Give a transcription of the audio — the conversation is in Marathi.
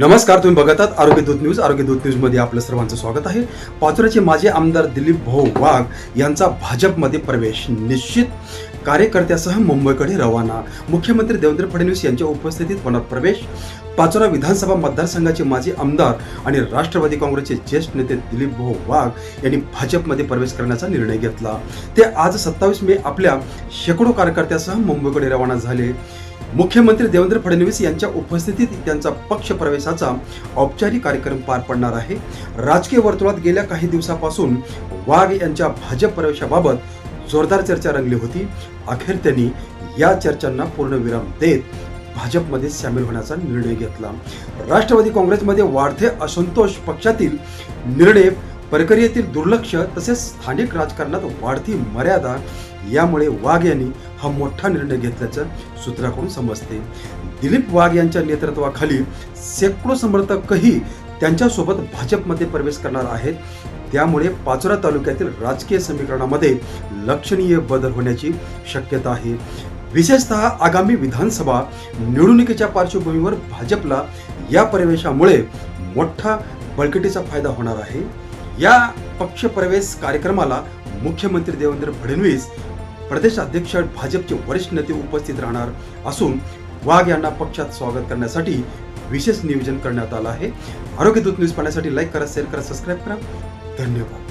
नमस्कार तुम्ही बघत आहात आरोग्य दूत न्यूज. आरोग्य दूत न्यूजमध्ये आपलं सर्वांचं स्वागत आहे. पाचोऱ्याचे माजी आमदार दिलीप भाऊ वाघ यांचा भाजपमध्ये प्रवेश निश्चित. कार्यकर्त्यासह मुंबईकडे रवाना. मुख्यमंत्री देवेंद्र फडणवीस यांच्या उपस्थितीत होणार प्रवेश पाचोरा विधानसभा मतदारसंघाचे माजी आमदार आणि राष्ट्रवादी काँग्रेसचे ज्येष्ठ नेते दिलीप भाऊ वाघ यांनी भाजपमध्ये प्रवेश करण्याचा निर्णय घेतला. ते आज सत्तावीस मे आपल्या शेकडो कार्यकर्त्यासह मुंबईकडे रवाना झाले. मुख्यमंत्री देवेंद्र फडणवीस यांच्या उपस्थितीत त्यांचा पक्ष प्रवेशाचा औपचारिक कार्यक्रम पार पडणार आहे. राजकीय वर्तुळात गेल्या काही दिवसापासून वाघ यांच्या भाजप प्रवेशाबाबत जोरदार चर्चा रंगली होती. अखेर त्यांनी या चर्चांना पूर्णविराम देत भाजपमध्ये सामील होण्याचा निर्णय घेतला. राष्ट्रवादी काँग्रेसमध्ये वाढते असंतोष पक्षातील निर्णय प्रक्रियेतील दुर्लक्ष तसेच स्थानिक राजकारणात वाढती मर्यादा यामुळे वाघ यांनी हा मोठा निर्णय घेतल्याचं सूत्राकडून समजते. दिलीप वाघ यांच्या नेतृत्वाखाली शेकडो समर्थकही त्यांच्यासोबत भाजपमध्ये प्रवेश करणार आहेत. त्यामुळे पाचोरा तालुक्यातील राजकीय समीकरणामध्ये लक्षणीय बदल होण्याची शक्यता आहे. विशेषतः आगामी विधानसभा निवडणुकीच्या पार्श्वभूमीवर भाजपला या प्रवेशामुळे मोठा बळकटीचा फायदा होणार आहे. या पक्षप्रवेश कार्यक्रमाला मुख्यमंत्री देवेंद्र फडणवीस प्रदेशाध्यक्ष भाजपचे वरिष्ठ नेते उपस्थित राहणार असून वाघ यांना पक्षात स्वागत करण्यासाठी विशेष नियोजन करण्यात आलं आहे. आरोग्यदूत न्यूज पाहण्यासाठी लाईक करा शेअर करा सबस्क्राईब करा. धन्यवाद.